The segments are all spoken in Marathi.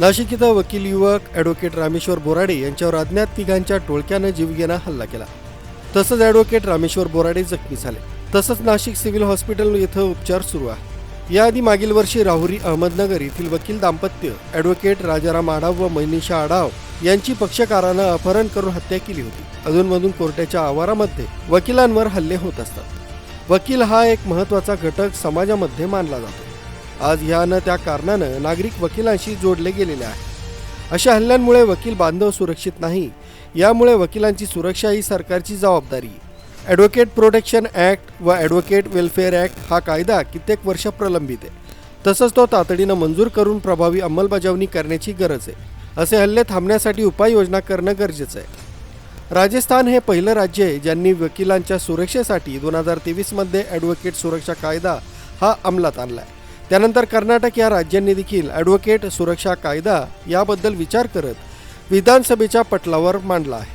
नाशिक इथं वकील युवक ॲडव्होकेट रामेश्वर बोराडे यांच्यावर अज्ञात तिघांच्या टोळक्यानं जीवघेणा हल्ला केला. तसंच ॲडव्होकेट रामेश्वर बोराडे जखमी झाले. तसंच नाशिक सिव्हिल हॉस्पिटल येथं उपचार सुरू आहे. याआधी मागील वर्षी राहुरी अहमदनगर येथील वकील दाम्पत्य ॲडव्होकेट राजाराम आडाव व मनीषा आडाव यांची पक्षकारानं अपहरण करून हत्या केली होती. अधूनमधून कोर्टाच्या आवारामध्ये वकिलांवर हल्ले होत असतात. वकील हा एक महत्त्वाचा घटक समाजामध्ये मानला जातो. आज ह्या न त्या कारणानं नागरिक वकिलांशी जोडले गेलेले आहे अशा हल्ल्यांमुळे वकील बांधव सुरक्षित नाही. यामुळे वकिलांची सुरक्षा ही सरकारची जबाबदारी. ॲडव्होकेट प्रोटेक्शन ॲक्ट व ॲडव्होकेट वेलफेअर ॲक्ट हा कायदा कित्येक वर्ष प्रलंबित आहे. तसंच तो तातडीनं मंजूर करून प्रभावी अंमलबजावणी करण्याची गरज आहे. असे हल्ले थांबण्यासाठी उपाययोजना करणं गरजेचं आहे. राजस्थान हे पहिलं राज्य आहे ज्यांनी वकिलांच्या सुरक्षेसाठी दोन हजार तेवीसमध्ये ॲडव्होकेट सुरक्षा कायदा हा अंमलात आणला आहे त्यानंतर कर्नाटक या राज्यांनी देखील ॲडव्होकेट सुरक्षा कायदा याबद्दल विचार करत विधानसभेच्या पटलावर मांडला आहे.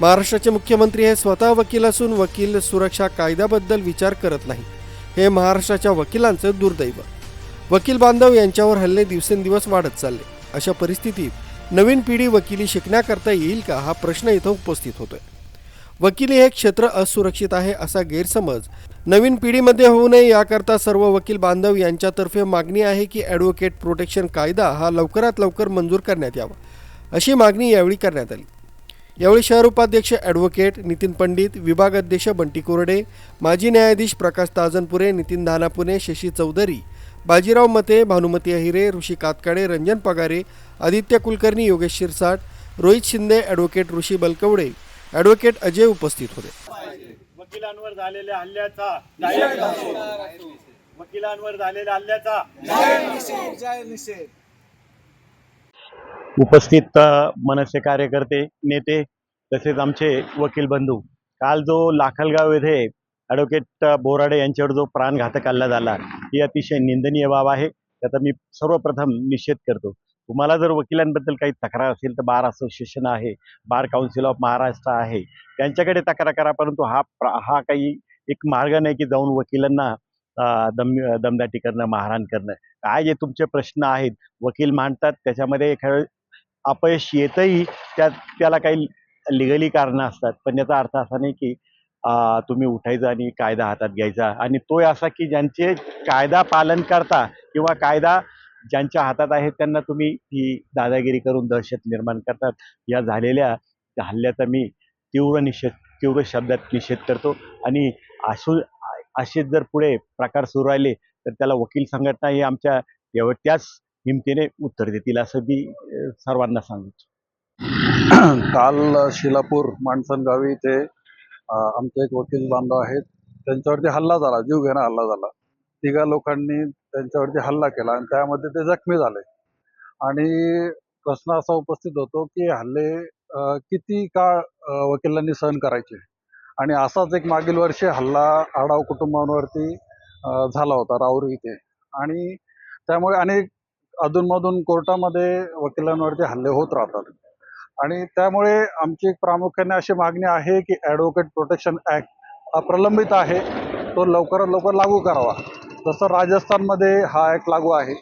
महाराष्ट्राचे मुख्यमंत्री हे स्वतः वकील असून वकील सुरक्षा कायद्याबद्दल विचार करत नाही हे महाराष्ट्राच्या वकिलांचं दुर्दैव. वकील बांधव यांच्यावर हल्ले दिवसेंदिवस वाढत चालले. अशा परिस्थितीत नवीन पिढी वकिली शिकण्याकरता येईल का हा प्रश्न इथं उपस्थित होतोय. वकिली हे क्षेत्र असुरक्षित आहे असा गैरसमज. नवीन पिढीमध्ये होऊ नये याकरता सर्व वकील बांधव यांच्यातर्फे मागणी आहे की ॲडव्होकेट प्रोटेक्शन कायदा हा लवकरात लवकर मंजूर करण्यात यावा अशी मागणी यावेळी करण्यात आली. यावेळी शहर उपाध्यक्ष ॲडव्होकेट नितीन पंडित विभाग अध्यक्ष बंटी कोरडे माजी न्यायाधीश प्रकाश ताजनपुरे नितीन धानापुने शशी चौधरी बाजीराव मते भानुमती अहिरे ऋषी कातकाडे रंजन पगारे आदित्य कुलकर्णी योगेश शिरसाट रोहित शिंदे ॲडव्होकेट ऋषी बलकवडे ॲडव्होकेट अजय उपस्थित होते. वकिलांवर झालेल्या हल्ल्याचा वकिलांवर झालेल्या हल्ल्याचा उपस्थित मनसे कार्यकर्ते नेते तसेच आमचे वकील बंधू काल जो लाखलगाव येथे ॲडव्होकेट बोराडे यांच्यावर जो प्राणघातक हल्ला झाला ही अतिशय निंदनीय बाब आहे. त्याचा मी सर्वप्रथम निषेध करतो. तुम्हाला जर वकिलांबद्दल काही तक्रार असेल तर बार असोसिएशन आहे बार काउन्सिल ऑफ महाराष्ट्र आहे त्यांच्याकडे तक्रार करा. परंतु हा प्र- हा काही एक मार्ग नाही की जाऊन वकिलांना दम दमदाटी करणं मारहाण करणं. काय जे तुमचे प्रश्न आहेत वकील मांडतात त्याच्यामध्ये एखादं अपयश येतही त्या त्याला काही लिगली कारणं असतात. पण याचा अर्थ असा नाही की तुम्ही उठायचा आणि कायदा हातात घ्यायचा. आणि तो असा की ज्यांचे कायदा पालन करता किंवा कायदा ज्यांच्या हातात आहे त्यांना तुम्ही ही दादागिरी करून दहशत निर्माण करतात. या झालेल्या त्या हल्ल्याचा मी तीव्र निषेध तीव्र शब्दात निषेध करतो. आणि असू असेच जर पुढे प्रकार सुरू राहिले तर त्याला वकील संघटना हे आमच्या एव त्याच हिमतीने उत्तर देतील असं मी सर्वांना सांगतो. काल शिलापूर माणसण गावी इथे आमचे एक वकील बांधव आहेत. त्यांच्यावरती हल्ला झाला जीवघेणा हल्ला झाला. तिघा लोकांनी त्यांच्यावरती हल्ला केला आणि त्यामध्ये ते जखमी झाले. आणि प्रश्न असा उपस्थित होतो की हल्ले किती काळ वकिलांनी सहन करायचे? आणि असाच एक मागील वर्षी हल्ला आडाव कुटुंबांवरती झाला होता राऊर इथे. आणि त्यामुळे अनेक अधूनमधून कोर्टामध्ये वकिलांवरती हल्ले होत राहतात. आणि त्यामुळे आमची एक प्रामुख्याने अशी मागणी आहे की ॲडव्होकेट प्रोटेक्शन ॲक्ट हा प्रलंबित आहे. तो लवकरात लवकर लागू करावा. जसं राजस्थानमध्ये हा ॲक्ट लागू आहे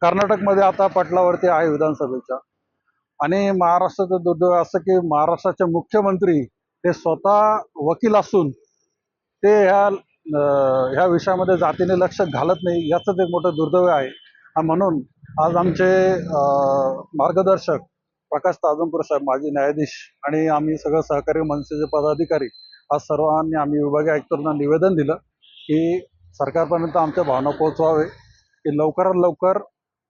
कर्नाटकमध्ये आता पटलावरती आहे विधानसभेच्या आणि महाराष्ट्राचं दुर्दैव असं की महाराष्ट्राचे मुख्यमंत्री हे स्वतः वकील असून ते ह्या ह्या विषयामध्ये जातीने लक्ष घालत नाही याचंच एक मोठं दुर्दैव आहे. म्हणून आज आमचे मार्गदर्शक प्रकाश ताजमपूर साहेब माजी न्यायाधीश आणि आम्ही सगळं सहकारी मनसेचे पदाधिकारी आज सर्वांनी आम्ही विभागीय आयुक्तांना निवेदन दिलं की सरकारपर्यंत आमच्या भावना पोहोचवावे की लवकरात लवकर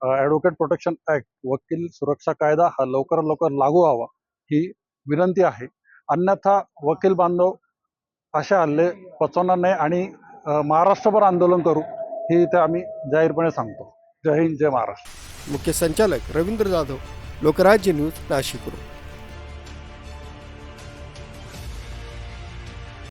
ॲडव्होकेट प्रोटेक्शन ॲक्ट वकील सुरक्षा कायदा हा लवकरात लवकर लागू व्हावा ही विनंती आहे. अन्यथा वकील बांधव असे हल्ले पचवणार नाही आणि महाराष्ट्रभर आंदोलन करू ही इथे आम्ही जाहीरपणे सांगतो. जय हिंद जय महाराष्ट्र. मुख्य संचालक रवींद्र जाधव लोकराज्य न्यूज नाशिकवरून.